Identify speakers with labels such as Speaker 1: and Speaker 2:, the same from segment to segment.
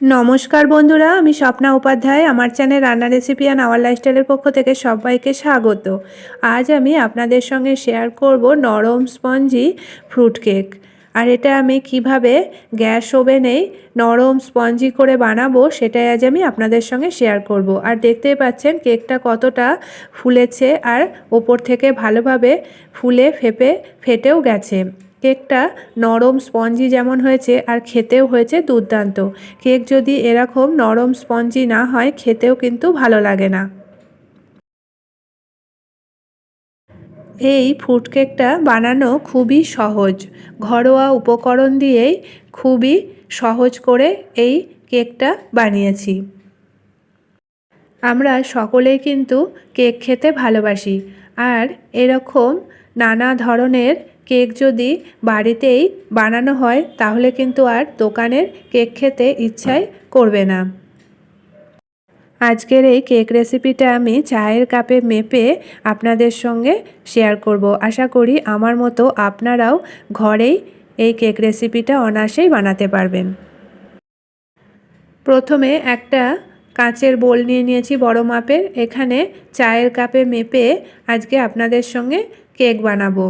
Speaker 1: নমস্কার বন্ধুরা, আমি স্বপ্না উপাধ্যায়। আমার চ্যানেল রান্না রেসিপি অ্যান্ড আওয়ার লাইফস্টাইলের পক্ষ থেকে সবাইকে স্বাগত। আজ আমি আপনাদের সঙ্গে শেয়ার করব নরম স্পঞ্জি ফ্রুট কেক আর এটা আমি কীভাবে গ্যাস ওভেনেই নরম স্পঞ্জি করে বানাবো, সেটাই আজ আমি আপনাদের সঙ্গে শেয়ার করব। আর দেখতেই পাচ্ছেন কেকটা কতটা ফুলেছে আর ওপর থেকে ভালোভাবে ফুলে, ফেপে, ফেটেও গেছে। কেকটা নরম স্পঞ্জি যেমন হয়েছে আর খেতেও হয়েছে দুর্দান্ত। কেক যদি এরকম নরম স্পঞ্জি না হয়, খেতেও কিন্তু ভালো লাগে না। এই ফ্রুট কেকটা বানানো খুবই সহজ। ঘরোয়া উপকরণ দিয়েই খুবই সহজ করে এই কেকটা বানিয়েছি। আমরা সকলেই কিন্তু কেক খেতে ভালোবাসি। আর এরকম নানা ধরনের কেক যদি বাড়িতেই বানানো হয়, তাহলে কিন্তু আর দোকানের কেক খেতে ইচ্ছাই করবে না। আজকের এই কেক রেসিপিটা আমি চায়ের কাপে মেপে আপনাদের সঙ্গে শেয়ার করব। আশা করি আমার মতো আপনারাও ঘরেই এই কেক রেসিপিটা অনায়াসেই বানাতে পারবেন। প্রথমে একটা কাঁচের বোল নিয়ে নিয়েছি বড় মাপের। এখানে চায়ের কাপে মেপে আজকে আপনাদের সঙ্গে কেক বানাবো।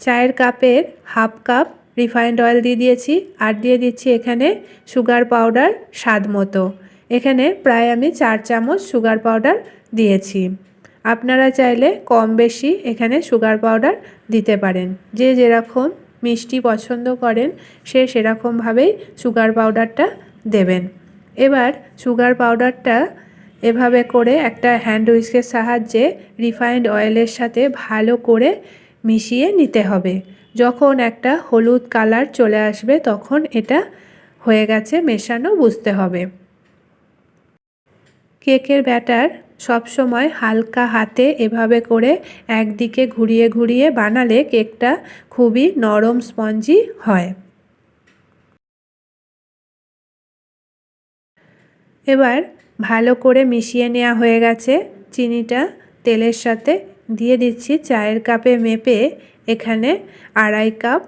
Speaker 1: চায়ের কাপের হাফ কাপ রিফাইন্ড অয়েল দিয়ে দিয়েছি আর দিয়ে দিচ্ছি এখানে সুগার পাউডার স্বাদ মতো। এখানে প্রায় আমি চার চামচ সুগার পাউডার দিয়েছি। আপনারা চাইলে কম বেশি এখানে সুগার পাউডার দিতে পারেন। যে যেরকম মিষ্টি পছন্দ করেন, সে সেরকমভাবেই সুগার পাউডারটা দেবেন। এবার সুগার পাউডারটা এভাবে করে একটা হ্যান্ড উইস্কের সাহায্যে রিফাইন্ড অয়েলের সাথে ভালো করে মিশিয়ে নিতে হবে। যখন একটা হলুদ কালার চলে আসবে, তখন এটা হয়ে গেছে মেশানো, বুঝতে হবে। কেকের ব্যাটার সবসময় হালকা হাতে এভাবে করে একদিকে ঘুরিয়ে ঘুরিয়ে বানালে কেকটা খুবই নরম স্পঞ্জি হয়। এবার ভালো করে মিশিয়ে নেওয়া হয়ে গেছে চিনিটা তেলের সাথে দিয়ে দিচ্ছি চায়ের কাপে মেপে এখানে আড়াই কাপ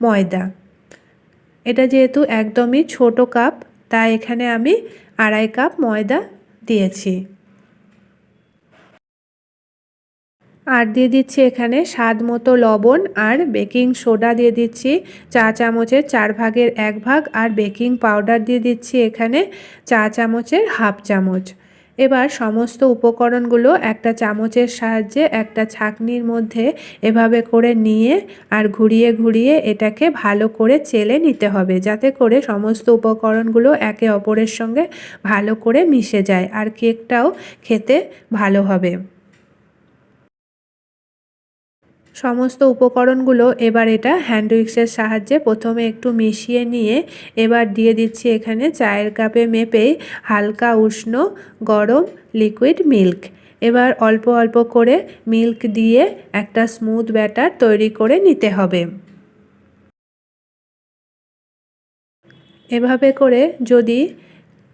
Speaker 1: ময়দা। এটা যেহেতু একদমই ছোট কাপ, তাই এখানে আমি আড়াই কাপ ময়দা দিয়েছি। আর দিয়ে দিচ্ছি এখানে স্বাদ মতো লবণ আর বেকিং সোডা দিয়ে দিচ্ছি। চা চামচের চার ভাগের এক ভাগ আর বেকিং পাউডার দিয়ে দিচ্ছি এখানে চা চামচের হাফ চামচ। এবার সমস্ত উপকরণগুলো একটা চামচের সাহায্যে একটা ছাকনির মধ্যে এভাবে করে নিয়ে আর ঘুরিয়ে ঘুরিয়ে এটাকে ভালো করে চেলে নিতে হবে, যাতে করে সমস্ত উপকরণগুলো একে অপরের সঙ্গে ভালো করে মিশে যায় আর কেকটাও খেতে ভালো হবে। সমস্ত উপকরণগুলো এবার এটা হ্যান্ড উইক্সের সাহায্যে প্রথমে একটু মিশিয়ে নিয়ে এবার দিয়ে দিচ্ছি এখানে চায়ের কাপে মেপেই হালকা উষ্ণ, গরম লিকুইড মিল্ক এবার অল্প অল্প করে মিল্ক দিয়ে একটা স্মুথ ব্যাটার তৈরি করে নিতে হবে। এভাবে করে যদি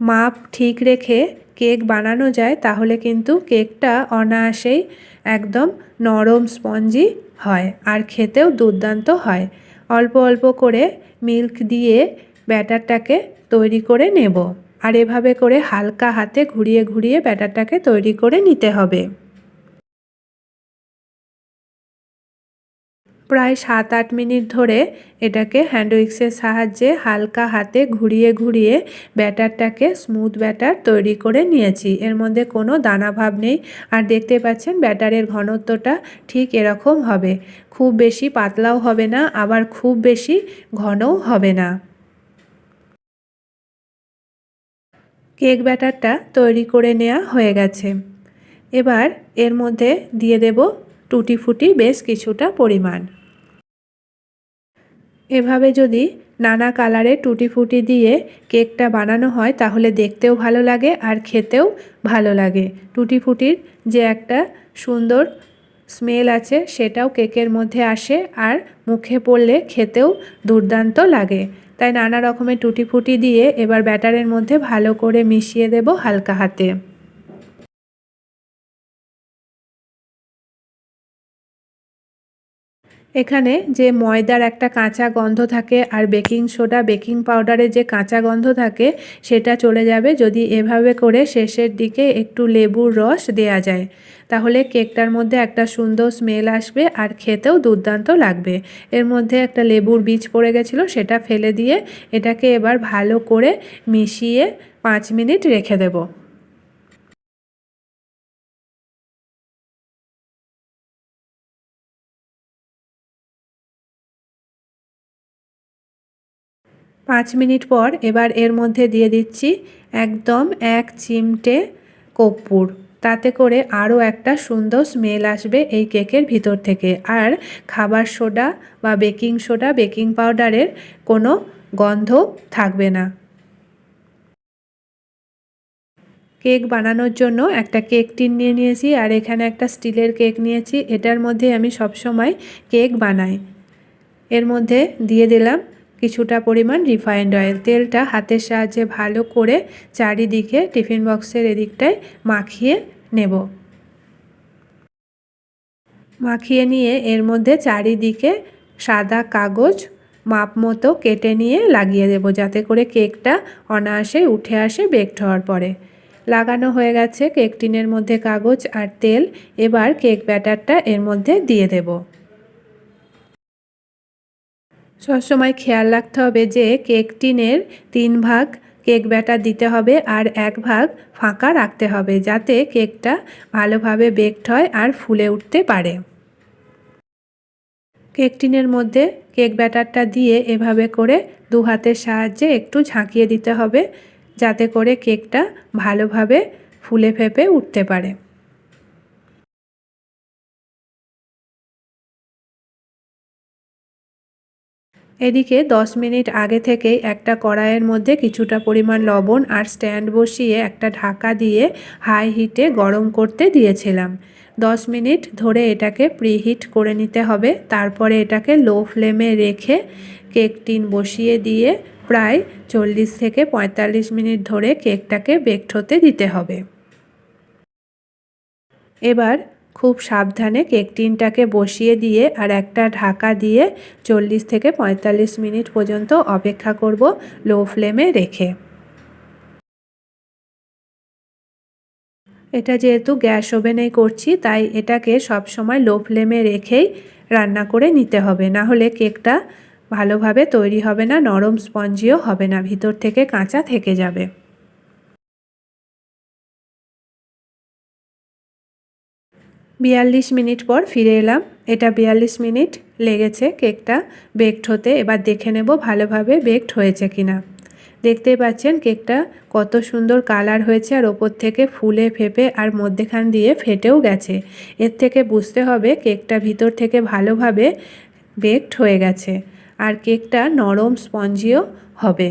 Speaker 1: মাপ ঠিক রেখে কেক বানানো যায়, তাহলে কিন্তু কেকটা অনায়াসেই একদম নরম স্পঞ্জি হয় আর খেতেও দুর্দান্ত হয়। অল্প অল্প করে মিল্ক দিয়ে ব্যাটারটাকে তৈরি করে নেব। আর এভাবে করে হালকা হাতে ঘুরিয়ে ঘুরিয়ে ব্যাটারটাকে তৈরি করে নিতে হবে। প্রায় সাত আট মিনিট ধরে এটাকে হ্যান্ড উইক্সের সাহায্যে হালকা হাতে ঘুরিয়ে ঘুরিয়ে ব্যাটারটাকে স্মুথ ব্যাটার তৈরি করে নিয়েছি। এর মধ্যে কোনো দানা ভাব নেই। আর দেখতে পাচ্ছেন ব্যাটারের ঘনত্বটা ঠিক এরকম হবে। খুব বেশি পাতলাও হবে না, আবার খুব বেশি ঘনও হবে না। কেক ব্যাটারটা তৈরি করে নেওয়া হয়ে গেছে। এবার এর মধ্যে দিয়ে দেব টুটি ফুটি বেশ কিছুটা পরিমাণ। এভাবে যদি নানা কালারে টুটি ফুটি দিয়ে কেকটা বানানো হয়, তাহলে দেখতেও ভালো লাগে আর খেতেও ভালো লাগে। টুটি ফুটির যে একটা সুন্দর স্মেল আছে, সেটাও কেকের মধ্যে আসে আর মুখে পড়লে খেতেও দুর্দান্ত লাগে। তাই নানা রকমের টুটি ফুটি দিয়ে এবার ব্যাটারের মধ্যে ভালো করে মিশিয়ে দেব হালকা হাতে। এখানে যে ময়দার একটা কাঁচা গন্ধ থাকে আর বেকিং সোডা, বেকিং পাউডারের যে কাঁচা গন্ধ থাকে, সেটা চলে যাবে যদি এভাবে করে শেষের দিকে একটু লেবুর রস দেয়া যায়। তাহলে কেকটার মধ্যে একটা সুন্দর স্মেল আসবে আর খেতেও দুর্দান্ত লাগবে। এর মধ্যে একটা লেবুর বীজ পড়ে গেছিল, সেটা ফেলে দিয়ে এটাকে এবার ভালো করে মিশিয়ে পাঁচ মিনিট রেখে দেবো। পাঁচ মিনিট পর এবার এর মধ্যে দিয়ে দিচ্ছি একদম এক চিমটে কর্পূর। তাতে করে আরও একটা সুন্দর স্মেল আসবে এই কেকের ভিতর থেকে। আর খাবার সোডা বা বেকিং সোডা, বেকিং পাউডারের কোনো গন্ধ থাকবে না। কেক বানানোর জন্য একটা কেক টিন নিয়ে নিয়েছি আর এখানে একটা স্টিলের কেক নিয়েছি। এটার মধ্যে আমি সবসময় কেক বানাই। এর মধ্যে দিয়ে দিলাম কিছুটা পরিমাণ রিফাইন্ড অয়েল তেলটা হাতের সাহায্যে ভালো করে চারিদিকে টিফিন বক্সের এদিকটায় মাখিয়ে নেব। মাখিয়ে নিয়ে এর মধ্যে চারিদিকে সাদা কাগজ মাপ মতো কেটে নিয়ে লাগিয়ে দেব, যাতে করে কেকটা অনায়াসে উঠে আসে বেকড হওয়ার পরে। লাগানো হয়ে গেছে কেক টিনের মধ্যে কাগজ আর তেল, এবার কেক ব্যাটারটা এর মধ্যে দিয়ে দেবো। সবসময় খেয়াল রাখতে হবে যে কেক টিনের তিন ভাগ কেক ব্যাটার দিতে হবে আর এক ভাগ ফাঁকা রাখতে হবে যাতে কেকটা ভালোভাবে বেকড হয় আর ফুলে উঠতে পারে। কেক টিনের মধ্যে কেক ব্যাটারটা দিয়ে এভাবে করে দু হাতের সাহায্যে একটু ঝাঁকিয়ে দিতে হবে যাতে করে কেকটা ভালোভাবে ফুলে ফেপে উঠতে পারে। এদিকে 10 মিনিট আগে থেকেই একটা কড়াইয়ের মধ্যে কিছুটা পরিমাণ লবণ আর স্ট্যান্ড বসিয়ে একটা ঢাকা দিয়ে হাই হিটে গরম করতে দিয়েছিলাম। 10 মিনিট ধরে এটাকে প্রিহিট করে নিতে হবে। তারপরে এটাকে লো ফ্লেমে রেখে কেক টিন বসিয়ে দিয়ে প্রায় চল্লিশ থেকে পঁয়তাল্লিশ মিনিট ধরে কেকটাকে বেকড হতে দিতে হবে। এবার খুব সাবধানে কেক টিনটাকে বসিয়ে দিয়ে আর একটা ঢাকা দিয়ে চল্লিশ থেকে পঁয়তাল্লিশ মিনিট পর্যন্ত অপেক্ষা করব লো ফ্লেমে রেখে। এটা যেহেতু গ্যাস ওভেনেই করছি, তাই এটাকে সবসময় লো ফ্লেমে রেখেই রান্না করে নিতে হবে। না হলে কেকটা ভালোভাবে তৈরি হবে না, নরম স্পঞ্জিও হবে না, ভিতর থেকে কাঁচা থেকে যাবে। বিয়াল্লিশ মিনিট পর ফিরে এলাম। এটা বিয়াল্লিশ মিনিট লেগেছে কেকটা বেকড হতে। এবার দেখে নেব ভালোভাবে বেকড হয়েছে কিনা। দেখতেই পাচ্ছেন কেকটা কত সুন্দর কালার হয়েছে আর ওপর থেকে ফুলে, ফেপে আর মধ্যেখান দিয়ে ফেটেও গেছে। এর থেকে বুঝতে হবে কেকটা ভিতর থেকে ভালোভাবে বেকড হয়ে গেছে। আর কেকটা নরম স্পঞ্জিও হবে।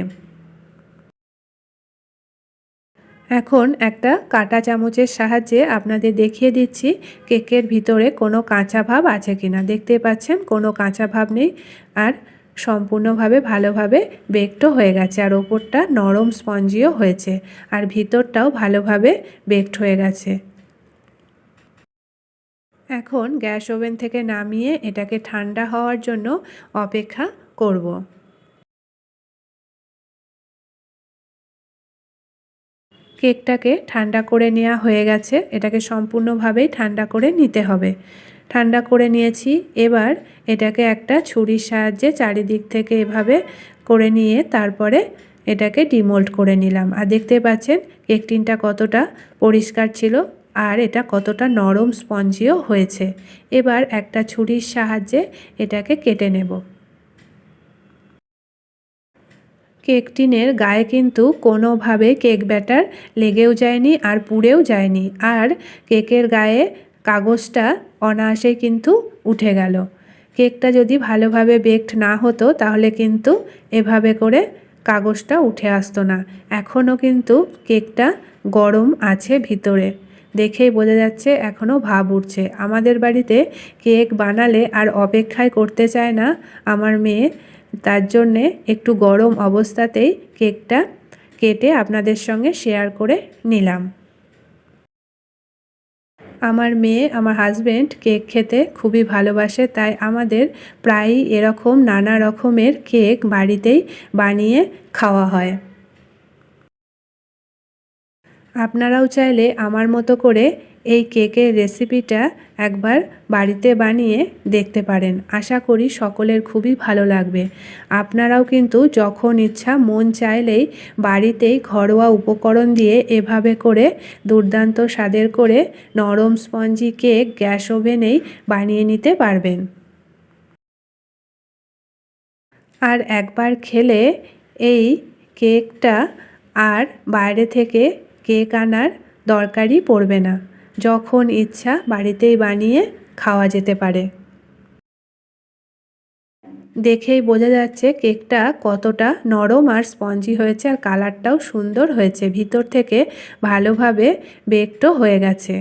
Speaker 1: এখন একটা কাটা চামচের সাহায্যে আপনাদের দেখিয়ে দিচ্ছি কেকের ভিতরে কোনো কাঁচা ভাব আছে কিনা। দেখতে পাচ্ছেন, কোনো কাঁচা ভাব নেই আর সম্পূর্ণভাবে ভালোভাবে বেকডও হয়ে গেছে আর ওপরটা নরম স্পঞ্জিও হয়েছে আর ভিতরটাও ভালোভাবে বেকড হয়ে গেছে। এখন গ্যাস ওভেন থেকে নামিয়ে এটাকে ঠান্ডা হওয়ার জন্য অপেক্ষা করব। কেকটাকে ঠান্ডা করে নেওয়া হয়ে গেছে। এটাকে সম্পূর্ণভাবেই ঠান্ডা করে নিতে হবে। ঠান্ডা করে নিয়েছি। এবার এটাকে একটা ছুরির সাহায্যে চারিদিক থেকে এভাবে করে নিয়ে তারপরে এটাকে ডিমোল্ড করে নিলাম। আর দেখতে পাচ্ছেন, কেক টিনটা কতটা পরিষ্কার ছিল আর এটা কতটা নরম স্পঞ্জিও হয়েছে। এবার একটা ছুরির সাহায্যে এটাকে কেটে নেব। কেক টিনের গায়ে কিন্তু কোনোভাবে কেক ব্যাটার লেগেও যায়নি আর পুড়েও যায়নি। আর কেকের গায়ে কাগজটা অনায়াসেই কিন্তু উঠে গেল। কেকটা যদি ভালোভাবে বেকড না হতো, তাহলে কিন্তু এভাবে করে কাগজটা উঠে আসতো না। এখনও কিন্তু কেকটা গরম আছে ভিতরে। দেখেই বোঝা যাচ্ছে এখনও ভাব উঠছে। আমাদের বাড়িতে কেক বানালে আর অপেক্ষায় করতে চায় না আমার মেয়ে। তার জন্যে একটু গরম অবস্থাতেই কেকটা কেটে আপনাদের সঙ্গে শেয়ার করে নিলাম। আমার মেয়ে, আমার হাজব্যান্ড কেক খেতে খুবই ভালোবাসে, তাই আমাদের প্রায়ই এরকম নানা রকমের কেক বাড়িতেই বানিয়ে খাওয়া হয়। আপনারাও চাইলে আমার মতো করে এই কেকের রেসিপিটা একবার বাড়িতে বানিয়ে দেখতে পারেন। আশা করি সকলের খুবই ভালো লাগবে। আপনারাও কিন্তু যখন ইচ্ছা মন চাইলেই বাড়িতেই ঘরোয়া উপকরণ দিয়ে এভাবে করে দুর্দান্ত স্বাদের করে নরম স্পঞ্জি কেক গ্যাস ওভেনেই বানিয়ে নিতে পারবেন। আর একবার খেলে এই কেকটা আর বাইরে থেকে কেক আনার দরকারই পড়বে না, যখন ইচ্ছা বাড়িতেই বানিয়ে খাওয়া যেতে পারে। দেখেই বোঝা যাচ্ছে কেকটা কতটা নরম আর স্পঞ্জি হয়েছে আর কালারটাও সুন্দর হয়েছে, ভিতর থেকে ভালোভাবে বেকডও হয়ে গেছে।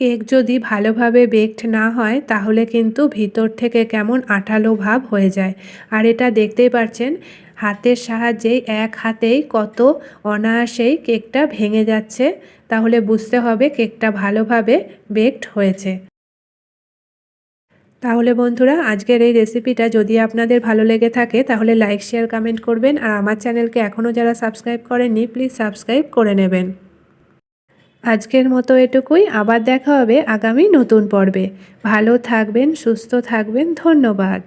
Speaker 1: কেক যদি ভালোভাবে বেকড না হয়, তাহলে কিন্তু ভিতর থেকে কেমন আঠালো ভাব হয়ে যায়। আর এটা দেখতেই পাচ্ছেন হাতের সাহায্যে এক হাতেই কত অনায়াসেই কেকটা ভেঙে যাচ্ছে, তাহলে বুঝতে হবে কেকটা ভালোভাবে বেকড হয়েছে। তাহলে বন্ধুরা, আজকের এই রেসিপিটা যদি আপনাদের ভালো লেগে থাকে, তাহলে লাইক, শেয়ার, কমেন্ট করবেন আর আমার চ্যানেলকে এখনও যারা সাবস্ক্রাইব করেননি, প্লিজ সাবস্ক্রাইব করে নেবেন। আজকের মতো এটুকুই, আবার দেখা হবে আগামী নতুন পর্বে। ভালো থাকবেন, সুস্থ থাকবেন, ধন্যবাদ।